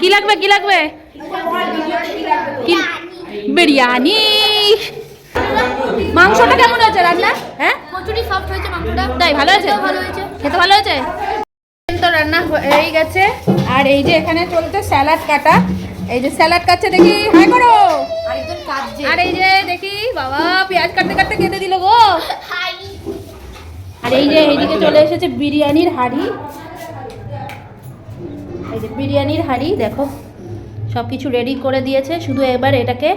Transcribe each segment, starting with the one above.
কি লাগবে কি লাগবে? বিরিয়ানি। মাংসটা কেমন হয়েছে রান্না হ্যাঁ? কচুরি সফট হয়েছে মাংসটা। তাই ভালো হয়েছে? ভালো হয়েছে। খেতে ভালো হয়েছে? তো রান্না হয়ে গেছে। আর এই যে এখানে চলছে স্যালাড কাটা। এই যে স্যালাড কাটছে দেখি হাই করো। আরেকজন কাটছে। আর এই যে দেখি বাবা পেঁয়াজ কাটতে কাটতে কেটে দিল গো। হাই। আর এই যে এইদিকে চলে এসেছে বিরিয়ানির হাঁড়ি। এই যে বিরিয়ানির হাঁড়ি দেখো। সব কিছু রেডি করে দিয়েছে শুধু এবার এটাকে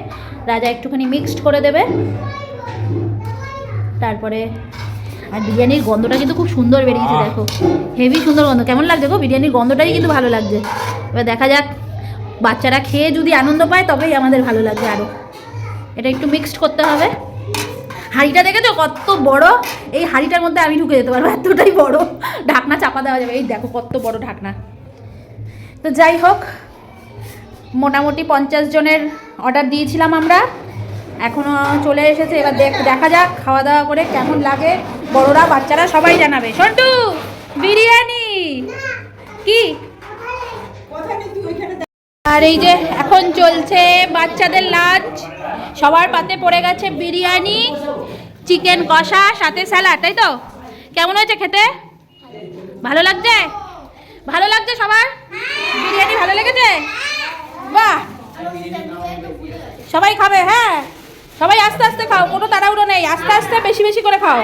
রাজা একটুখানি মিক্সড করে দেবে। তারপরে আর বিরিয়ানির গন্ধটা কিন্তু খুব সুন্দর বেরিয়েছে দেখো। হেভি সুন্দর গন্ধ। কেমন লাগছে গো? বিরিয়ানির গন্ধটাই কিন্তু ভালো লাগছে। এবার দেখা যাক বাচ্চারা খেয়ে যদি আনন্দ পায়, তবেই আমাদের ভালো লাগবে আরও এটা একটু মিক্সড করতে হবে। হাঁড়িটা দেখেছ? কত বড়। এই হাঁড়িটার মধ্যে আমি ঢুকে যেতে পারব, এতটাই বড়। ঢাকনা চাপা দেওয়া যাবে। এই দেখো কত বড় ঢাকনা। তো যাই হোক, মোটামুটি পঞ্চাশ জনের অর্ডার দিয়েছিলাম আমরা। এখনও চলে এসেছে। এবার দেখ দেখা যাক, খাওয়া দাওয়া করে কেমন লাগে। বড়রা, বাচ্চারা সবাই জানাবে। সন্টু, বিরিয়ানি! কি? আর এই যে এখন চলছে বাচ্চাদের লাঞ্চ সবার পাতে পড়ে গেছে বিরিয়ানি চিকেন কষা, সাথে স্যালাড তাই তো? কেমন হয়েছে খেতে? ভালো লাগছে? ভালো লাগছে সবার? বিরিয়ানি ভালো লেগেছে? বাহ! সবাই খাবে হ্যাঁ? সবাই আস্তে আস্তে খাও, কোনো তাড়াহুড়ো নেই, আস্তে আস্তে বেশি বেশি করে খাও।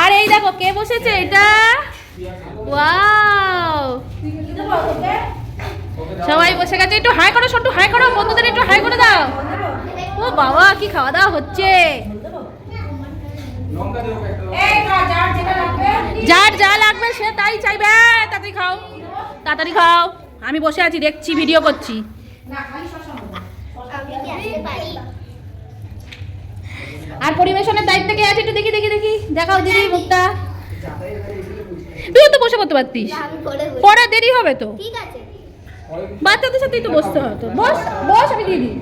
আর এই দেখো, কে বসেছে? এটা ওয়াও সবাই বসে গেছে। একটু হাই করো সন্টু হাই করো বন্ধুদের একটু হাই করে দাও। ও বাবা কি খাওয়া দাওয়া হচ্ছে? যার যা লাগবে সে তাই চাইবে। তাড়াতাড়ি খাও তাড়াতাড়ি খাও। আমি বসে আছি দেখছি ভিডিও করছি। আর পরিবেশনের দায়িত্বে কে আছে একটু দেখি দেখি দেখি। দেখাও দিদি মুখটা। তুই তো বসে করতে পারতিস। পরে দেরি হবে তো। ঠিক আছে। বাচ্চাদের সাথেই তো বসতে হয় তো। বস বস, আমি দিয়ে দিই।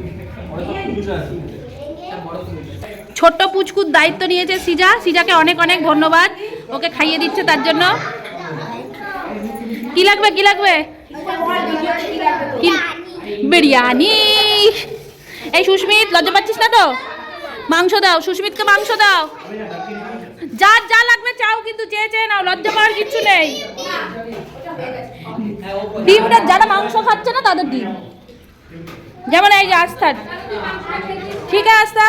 ছোট্ট পুচকুর দায়িত্ব নিয়েছে সিজা। সিজাকে অনেক অনেক ধন্যবাদ। ওকে খাইয়ে দিচ্ছে তার জন্য। কি লাগবে কি লাগবে? বিরিয়ানি। এই সুস্মিত, লজ্জা পাচ্ছিস না তো? মাংস দাও, সুস্মিতকে মাংস দাও। যার যা লাগবে চাও কিন্তু, চেয়ে চেয়ে নাও, লজ্জা পাওয়ার কিচ্ছু নেই। ডিমটা যারা মাংস খাচ্ছে না, তাদের ডিম। যেমন এই যে আস্থার ঠিক আছে আস্থা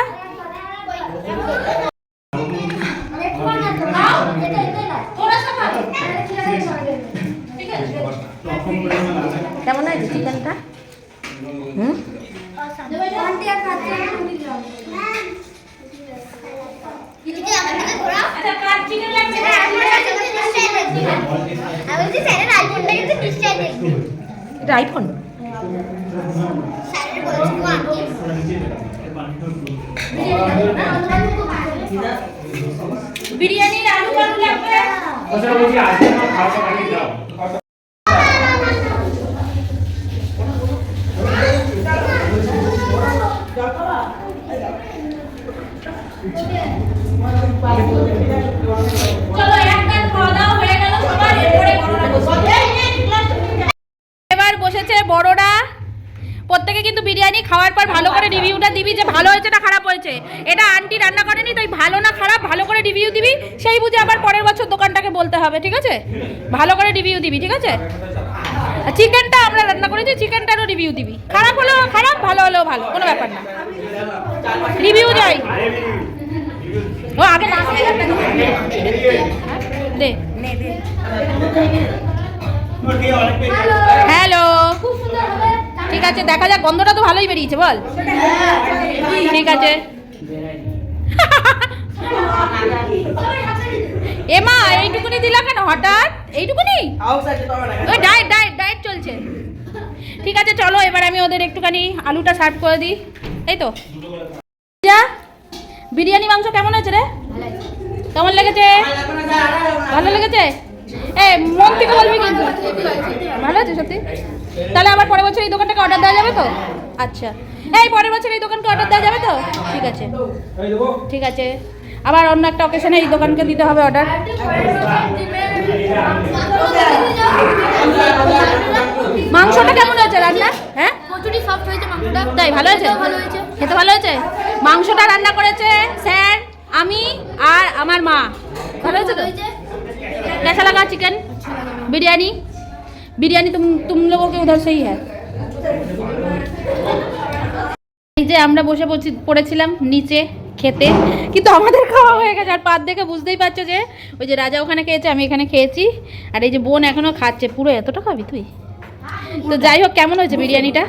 কেমন আছে চিকেনটা? হুম? আচ্ছা এটা আইফোন বিরিয়ানির আলু আলু লাগবে? ওটা বলছি আজকে খাওয়া দাও। এবার বসেছে বড়রা। প্রত্যেকে কিন্তু বিরিয়ানি খাওয়ার পর ভালো করে রিভিউটা দিবি যে ভালো হয়েছে না খারাপ হয়েছে। এটা আন্টি রান্না করেনি, তাই ভালো না খারাপ, ভালো করে রিভিউ দিবি। সেই বুঝে আবার পরের বছর দোকানটাকে বলতে হবে, ঠিক আছে? ভালো করে রিভিউ দিবি, ঠিক আছে? চিকেনটা আমরা রান্না করেছি চিকেনটারও রিভিউ দিবি। খারাপ হলেও খারাপ, ভালো হলেও ভালো, কোনো ব্যাপার না। রিভিউ যাই। ও, আগে দে। হ্যালো ঠিক আছে, দেখা যাক, গন্ধটা তো ভালোই বেরিয়েছে, বল। ঠিক আছে। এমা এইটুকুনি দিলা কেন? হঠাৎ? এইটুকুনি? ওই ডায়েট ডায়েট ডায়েট চলছে। ঠিক আছে চলো এবার আমি ওদের একটুখানি আলুটা সার্ভ করে দিই। এই তো। যা বিরিয়ানি মাংস কেমন হয়েছে রে? কেমন লেগেছে? ভালো লেগেছে? এ মন থেকে বলবি কিন্তু। ভালো আছে সত্যি? তাহলে আবার পরের বছর এই দোকানটাকে অর্ডার দেওয়া যাবে তো? আচ্ছা। এই পরের বছর এই দোকানকে অর্ডার দেওয়া যাবে তো? ঠিক আছে। ঠিক আছে। আবার অন্য একটা অকেশনে এই দোকানকে দিতে হবে অর্ডার মাংসটা কেমন হয়েছে রান্না হ্যাঁ কচুরি সফট হয়েছে মাংসটা তাই ভালো হয়েছে ভালো হয়েছে খেতে ভালো হয়েছে মাংসটা রান্না করেছে স্যার আমি আর আমার মা ভালো হয়েছে তো कैसा लगा चिकन बिरयानी बिरयानी तुम तुम लोगों के उधर से ही है এই যে আমরা বসে পড়ছি- পড়েছিলাম নিচে খেতে। কিন্তু আমাদের খাওয়া হয়ে গেছে। আর পাত দেখে বুঝতেই পারছ যে ওই যে রাজা ওখানে খেয়েছে আমি এখানে খেয়েছি। আর এই যে বোন এখনও খাচ্ছে। পুরো এতটা খাবি তুই? তো যাই হোক কেমন হয়েছে বিরিয়ানিটা?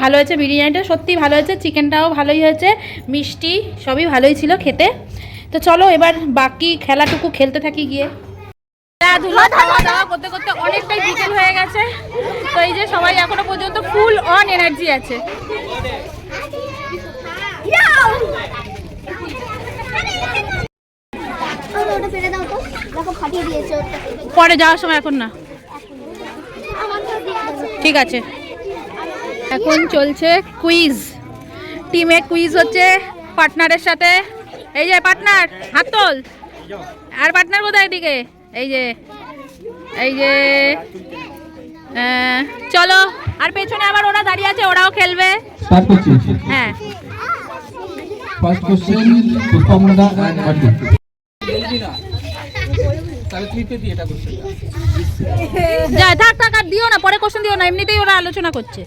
ভালো হয়েছে বিরিয়ানিটা? সত্যি ভালো হয়েছে। চিকেনটাও ভালোই হয়েছে। মিষ্টি সবই ভালোই ছিল খেতে। তো চলো এবার বাকি খেলাটুকু খেলতে থাকি গিয়ে। খেলাধুলা খাওয়া দাওয়া করতে করতে অনেকটাই বিকেল হয়ে গেছে। তো এই যে সবাই এখনও পর্যন্ত ফুল অন এনার্জি আছে ওটা ফেলে দাও তো দেখো ফাটিয়ে দিয়েছে ওটা পরে যাওয়ার সময় এখন না? ঠিক আছে। এখন চলছে কুইজ টিমে কুইজ হচ্ছে পার্টনারের সাথে। এই যে পার্টনার হাত তোল। আর পার্টনার কোথায় এদিকে? এই যে এই যে চলো। আর পেছনে আবার ওরা দাঁড়িয়ে আছে ওরাও খেলবে। হ্যাঁ। ফার্স্ট কোশ্চেন যা থাক থাক আর দিও না পরে কোশ্চেন দিও না এমনিতেই ওরা আলোচনা করছে।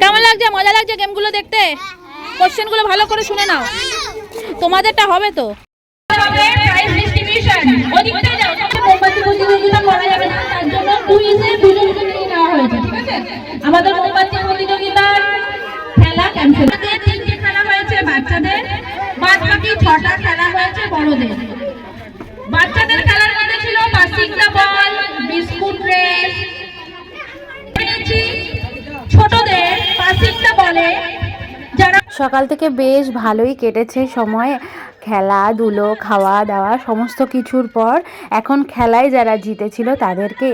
কেমন লাগছে? মজা লাগছে গেমগুলো দেখতে? কোশ্চেনগুলো ভালো করে শুনে নাও। তোমাদেরটা হবে তো। মোমবাতি প্রতিযোগিতা করা যাবে না তার জন্য আমাদের মোমবাতি প্রতিযোগিতার খেলা ক্যান্সেল তিনটি খেলা হয়েছে বাচ্চাদের। বাদ বাকি ছটা খেলা হয়েছে বড়দের। বাচ্চাদের খেলার মধ্যে ছিল দ্য বল বিস্কুট রেস। ছোটদের পাসিং দ্য বলে সকাল থেকে বেশ ভালোই কেটেছে সময়। খেলাধুলো খাওয়া দাওয়া সমস্ত কিছুর পর এখন খেলায় যারা জিতেছিল তাদেরকে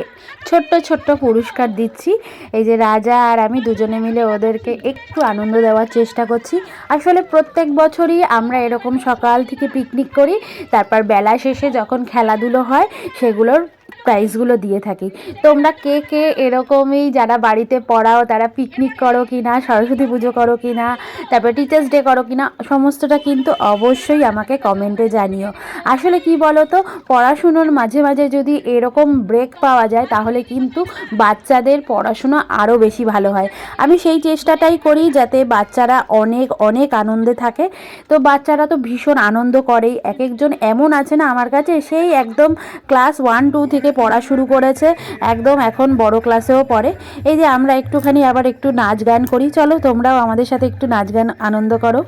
ছোট্ট ছোট্ট পুরস্কার দিচ্ছি। এই যে রাজা আর আমি দুজনে মিলে ওদেরকে একটু আনন্দ দেওয়ার চেষ্টা করছি। আসলে প্রত্যেক বছরই আমরা এরকম সকাল থেকে পিকনিক করি, তারপর বেলা শেষে যখন খেলাধুলো হয়, সেগুলোর প্রাইজগুলো দিয়ে থাকি। তোমরা কে কে এরকমই যারা বাড়িতে পড়াও, তারা পিকনিক করো কি না সরস্বতী পুজো করো কি না তারপর টিচার্স ডে করো কি না সমস্তটা কিন্তু অবশ্যই আমাকে কমেন্টে জানিও। আসলে কি বলো তো পড়াশুনোর মাঝে মাঝে যদি এরকম ব্রেক পাওয়া যায়, তাহলে কিন্তু বাচ্চাদের পড়াশুনো আরও বেশি ভালো হয়। আমি সেই চেষ্টাটাই করি যাতে বাচ্চারা অনেক অনেক আনন্দে থাকে। তো বাচ্চারা তো ভীষণ আনন্দ করেই এক একজন এমন আছে না আমার কাছে, সেই একদম ক্লাস ওয়ান টু থেকে পড়া শুরু করেছে। একদম এখন বড় ক্লাসেও পড়ে। এই যে আমরা একটুখানি আবার একটু নাচ গান করি। চলো তোমরাও আমাদের সাথে একটু নাচ গান আনন্দ করো।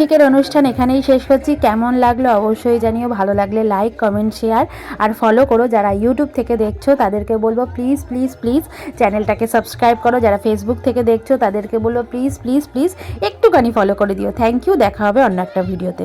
আজকের অনুষ্ঠান এখানেই শেষ করছি। কেমন লাগল অবশ্যই জানিও। ভালো লাগলে লাইক কমেন্ট শেয়ার আর ফলো করো। যারা ইউটিউব থেকে দেখছ, তাদেরকে বলব প্লিজ প্লিজ প্লিজ চ্যানেলটাকে সাবস্ক্রাইব করো। যারা ফেসবুক থেকে দেখছ, তাদেরকে বলব প্লিজ প্লিজ প্লিজ একটুখানি ফলো করে দিও। থ্যাংক ইউ দেখা হবে অন্য একটা ভিডিওতে